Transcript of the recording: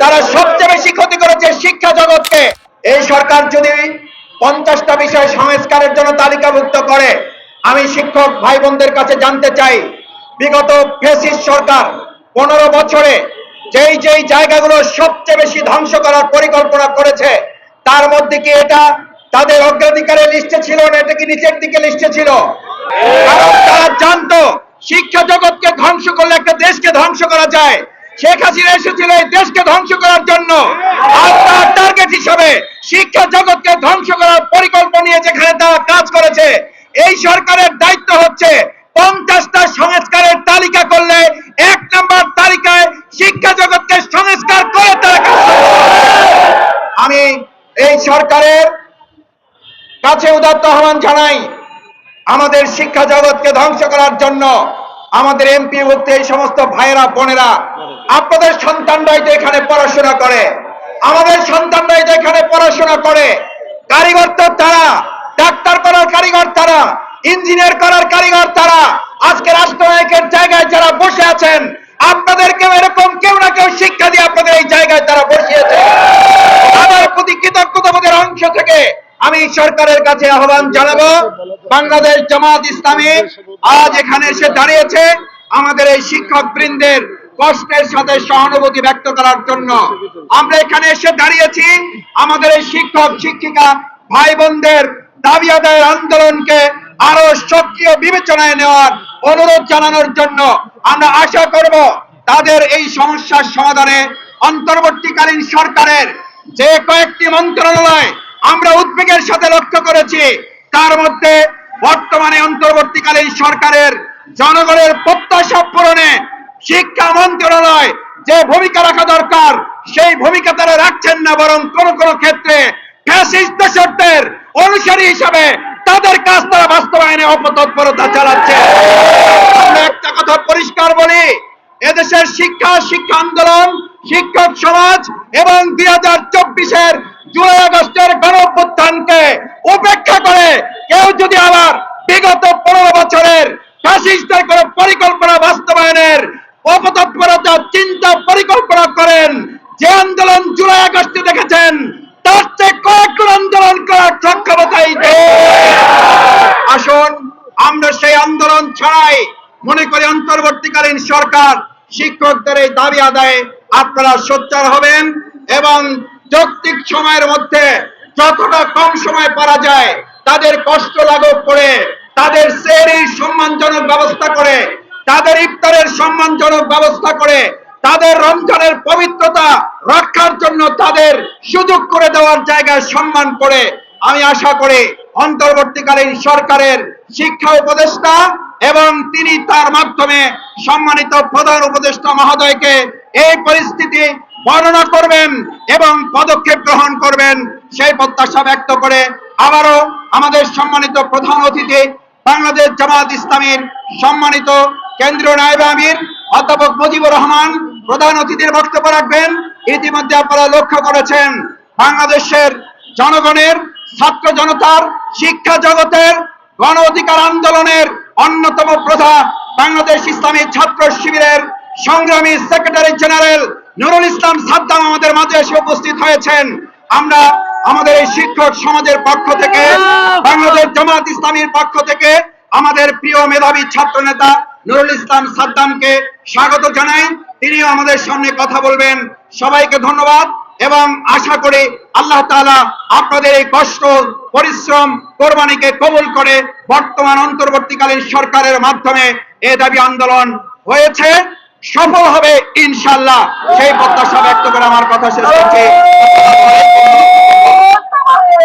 তারা সবচেয়ে বেশি ক্ষতি করেছে শিক্ষা জগৎকে। এই সরকার যদি পঞ্চাশটা বিষয় সংস্কারের জন্য তালিকাভুক্ত করে, আমি শিক্ষক ভাই বোনদের কাছে জানতে চাই, বিগত ফেসিস সরকার পনেরো বছরে যেই যেই জায়গাগুলো সবচেয়ে বেশি ধ্বংস করার পরিকল্পনা করেছে, তার মধ্যে কি এটা তাদের অগ্রাধিকারের লিস্টে ছিল না এটা কি নিচের দিকে লিস্টে ছিল? কারণ তারা জানতো শিক্ষা জগৎকে ধ্বংস করলে একটা দেশকে ধ্বংস করা যায়। শেখ হাসিনা এসেছিল এই দেশকে ধ্বংস করার জন্য। আর তার টার্গেট হিসাবে শিক্ষা জগৎকে ধ্বংস করার পরিকল্পনা নিয়ে যেখানে তারা কাজ করেছে, এই সরকারের দায়িত্ব হচ্ছে পঞ্চাশটা সংস্কারের তালিকা করলে এক নম্বর তালিকায় শিক্ষা জগৎকে সংস্কার করে তারা কাজ আমি এই সরকারের কাছে উদাত্ত আহ্বান জানাই, আমাদের শিক্ষা জগৎকে ধ্বংস করার জন্য আমাদের এমপি ভুক্ত এই সমস্ত ভাইয়েরা, বোনেরা, আপনাদের সন্তানরাই তো এখানে পড়াশোনা করে। আমাদের সন্তানরাই তো এখানে পড়াশোনা করে। কারিগর তো তারা, ডাক্তার করার কারিগর তারা, ইঞ্জিনিয়ার করার কারিগর তারা। আজকে রাষ্ট্রনায়কের জায়গায় যারা বসে আছেন আপনাদেরকেও এরকম কেউ না কেউ শিক্ষা দিয়ে আপনাদের এই জায়গায় তারা বসিয়েছে। তাদের প্রতি কৃতজ্ঞতাবোধের অংশ থেকে আমি সরকারের কাছে আহ্বান জানাব। বাংলাদেশ জামাত ইসলামী আজ এখানে এসে দাঁড়িয়েছে আমাদের এই শিক্ষক বৃন্দের কষ্টের সাথে সহানুভূতি ব্যক্ত করার জন্য। আমরা এখানে এসে দাঁড়িয়েছি আমাদের এই শিক্ষক, শিক্ষিকা ভাই বোনদের দাবি আদায়ের আন্দোলনকে আরও সক্রিয় বিবেচনায় নেওয়ার অনুরোধ জানানোর জন্য আমরা আশা করব তাদের এই সমস্যার সমাধানে অন্তর্বর্তীকালীন সরকারের যে কয়েকটি মন্ত্রণালয় আমরা উদ্বেগের সাথে লক্ষ্য করেছি, তার মধ্যে বর্তমানে অন্তর্বর্তীকালীন সরকারের জনগণের প্রত্যাশা পূরণে শিক্ষা মন্ত্রণালয় যে ভূমিকা রাখা দরকার, সেই ভূমিকা তারা রাখছেন না, বরং কোন কোন ক্ষেত্রে ফ্যাসিস্ট অনুসারী হিসাবে তাদের কাজ তারা বাস্তবায়নে অপতৎপরতা চালাচ্ছে একটা কথা পরিষ্কার বলি, এদেশের শিক্ষা শিক্ষা আন্দোলন, শিক্ষক সমাজ এবং দুই হাজার চব্বিশের জুলাই আগস্টের গণ উপেক্ষা করে কেউ যদি আবার বিগত পনেরো বছরের ফ্যাসিস্টের কোন পরিকল্পনা বাস্তবায়নের অপতৎপরতা, চিন্তা পরিকল্পনা করেন, যে আন্দোলন জুলাই আগস্টে দেখেছেন, তার চেয়ে আন্দোলন করার সক্ষমতাই আসুন, আমরা সেই আন্দোলন ছাড়াই মনে করি অন্তর্বর্তীকালীন সরকার শিক্ষকদের এই দাবি আদায়ে আপনারা সোচ্চার হবেন এবং যৌক্তিক সময়ের মধ্যে যতটা কম সময় পারা যায় তাদের কষ্ট লাঘব করে, তাদের শ্রেণির সম্মানজনক ব্যবস্থা করে, তাদের ইফতারের সম্মানজনক ব্যবস্থা করে, তাদের রমজানের পবিত্রতা রক্ষার জন্য তাদের সুযোগ করে দেওয়ার জায়গায় সম্মান করে, আমি আশা করি অন্তর্বর্তীকালীন সরকারের শিক্ষা উপদেষ্টা এবং তিনি তার মাধ্যমে সম্মানিত প্রধান উপদেষ্টা মহোদয়কে এই পরিস্থিতি বর্ণনা করবেন এবং পদক্ষেপ গ্রহণ করবেন, সেই প্রত্যাশা ব্যক্ত করে আবারও আমাদের সম্মানিত প্রধান অতিথি বাংলাদেশ জামাত ইসলামীর সম্মানিত কেন্দ্রীয় নায়েব আমির অধ্যাপক মুজিবুর রহমান প্রধান অতিথির বক্তব্য রাখবেন। ইতিমধ্যে আপনারা লক্ষ্য করেছেন, বাংলাদেশের জনগণের, ছাত্র জনতার, শিক্ষা জগতের, গণ অধিকার আন্দোলনের অন্যতম প্রধান বাংলাদেশ ইসলামী ছাত্র শিবিরের সংগ্রামী সেক্রেটারি জেনারেল নুরুল ইসলাম সাদ্দাম আমাদের মাঝে এসে উপস্থিত হয়েছেন। আমরা আমাদের এই শিক্ষক সমাজের পক্ষ থেকে বাংলাদেশ জামাত ইসলামীর পক্ষ থেকে আমাদের প্রিয় মেধাবী ছাত্র নেতা নুরুল ইসলাম সাদ্দামকে স্বাগত জানাই। তিনিও আমাদের সামনে কথা বলবেন। সবাইকে ধন্যবাদ এবং আশা করি আল্লাহ তাআলা আপনাদের এই কষ্ট পরিশ্রম কোরবানিকে কবুল করে বর্তমান অন্তর্বর্তীকালীন সরকারের মাধ্যমে এ দাবি আন্দোলন হয়েছে। সফল হবে ইনশাল্লাহ সেই প্রত্যাশা ব্যক্ত করে আমার কথা শেষ করছি।